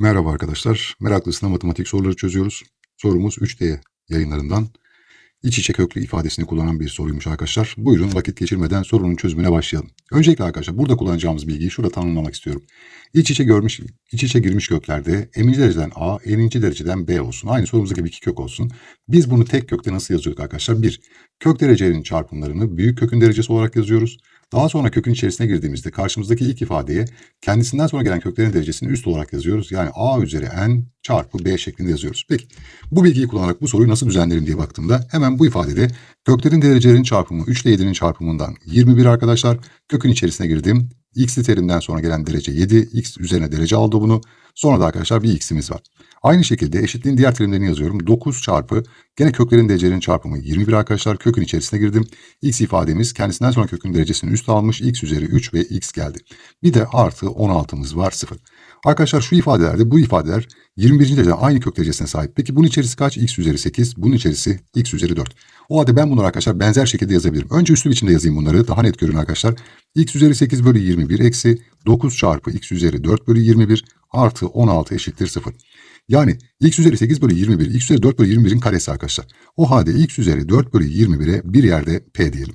Merhaba arkadaşlar. Meraklısına matematik soruları çözüyoruz. Sorumuz 3D yayınlarından iç içe köklü ifadesini kullanan bir soruymuş arkadaşlar. Buyurun vakit geçirmeden sorunun çözümüne başlayalım. Öncelikle arkadaşlar burada kullanacağımız bilgiyi şurada tanımlamak istiyorum. İç içe görmüş, iç içe girmiş köklerde eminci dereceden A, eninci dereceden B olsun. Aynı sorumuzda gibi iki kök olsun. Biz bunu tek kökte nasıl yazıyorduk arkadaşlar? Bir, kök derecelerinin çarpımlarını büyük kökün derecesi olarak yazıyoruz. Daha sonra kökün içerisine girdiğimizde karşımızdaki ilk ifadeye kendisinden sonra gelen köklerin derecesini üst olarak yazıyoruz. Yani a üzeri n çarpı b şeklinde yazıyoruz. Peki bu bilgiyi kullanarak bu soruyu nasıl düzenlerim diye baktığımda hemen bu ifadede köklerin derecelerinin çarpımı 3 ile 7'nin çarpımından 21 arkadaşlar. Kökün içerisine girdim. x'li terimden sonra gelen derece 7. x üzerine derece aldı bunu. Sonra da arkadaşlar bir x'imiz var. Aynı şekilde eşitliğin diğer terimlerini yazıyorum. 9 çarpı gene köklerin derecelerinin çarpımı 21 arkadaşlar. Kökün içerisine girdim. x ifademiz kendisinden sonra kökün derecesini üst almış. x üzeri 3 ve x geldi. Bir de artı 16'mız var 0. Arkadaşlar şu ifadelerde bu ifadeler 21. dereceden aynı kök derecesine sahip. Peki bunun içerisi kaç? x üzeri 8. Bunun içerisi x üzeri 4. O halde ben bunları arkadaşlar benzer şekilde yazabilirim. Önce üslü biçimde yazayım bunları. Daha net görün arkadaşlar. x üzeri 8 bölü 21 eksi 9 çarpı x üzeri 4 bölü 21 artı 16 eşittir 0. Yani x üzeri 8 bölü 21, x üzeri 4 bölü 21'in karesi arkadaşlar. O halde x üzeri 4 bölü 21'e bir yerde p diyelim.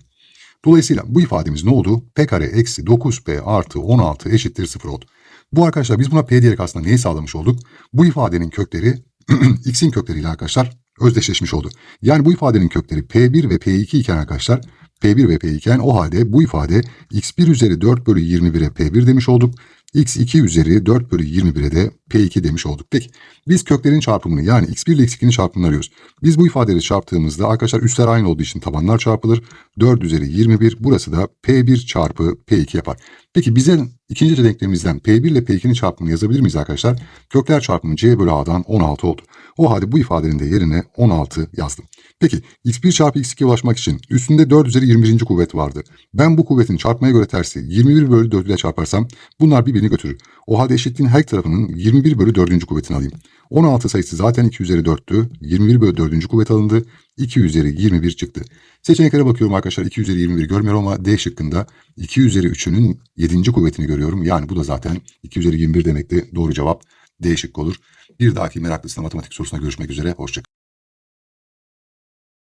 Dolayısıyla bu ifademiz ne oldu? p kare eksi 9p artı 16 eşittir 0 oldu. Bu arkadaşlar biz buna p diyerek aslında neyi sağlamış olduk? Bu ifadenin kökleri x'in kökleriyle arkadaşlar özdeşleşmiş oldu. Yani bu ifadenin kökleri p1 ve p2 iken arkadaşlar p1 ve p2 iken o halde bu ifade x1 üzeri 4 bölü 21'e p1 demiş olduk. X2 üzeri 4 bölü 21'e de p2 demiş olduk. Peki biz köklerin çarpımını yani x1 ile x2'nin çarpımını arıyoruz. Biz bu ifadeleri çarptığımızda arkadaşlar üstler aynı olduğu için tabanlar çarpılır. 4 üzeri 21 burası da p1 çarpı p2 yapar. Peki bize ikinci denklemimizden p1 ile p2'nin çarpımını yazabilir miyiz arkadaşlar? Kökler çarpımı c bölü a'dan 16 oldu. O halde bu ifadenin de yerine 16 yazdım. Peki x1 çarpı x2'ye ulaşmak için üstünde 4 üzeri 21. kuvvet vardı. Ben bu kuvvetin çarpmaya göre tersi 21 bölü 4 ile çarparsam bunlar birbirini götürür. O halde eşitliğin her tarafının 21 bölü 4. kuvvetini alayım. 16 sayısı zaten 2 üzeri 4'tü. 21 bölü 4. kuvvet alındı. 2 üzeri 21 çıktı. Seçeneklere bakıyorum arkadaşlar 2 üzeri 21 görmüyorum ama D şıkkında 2 üzeri 3'ünün 7. kuvvetini görüyorum. Yani bu da zaten 2 üzeri 21 demekti. Doğru cevap D şıkkı olur. Bir dahaki meraklı matematik sorusuna görüşmek üzere. Hoşçakalın.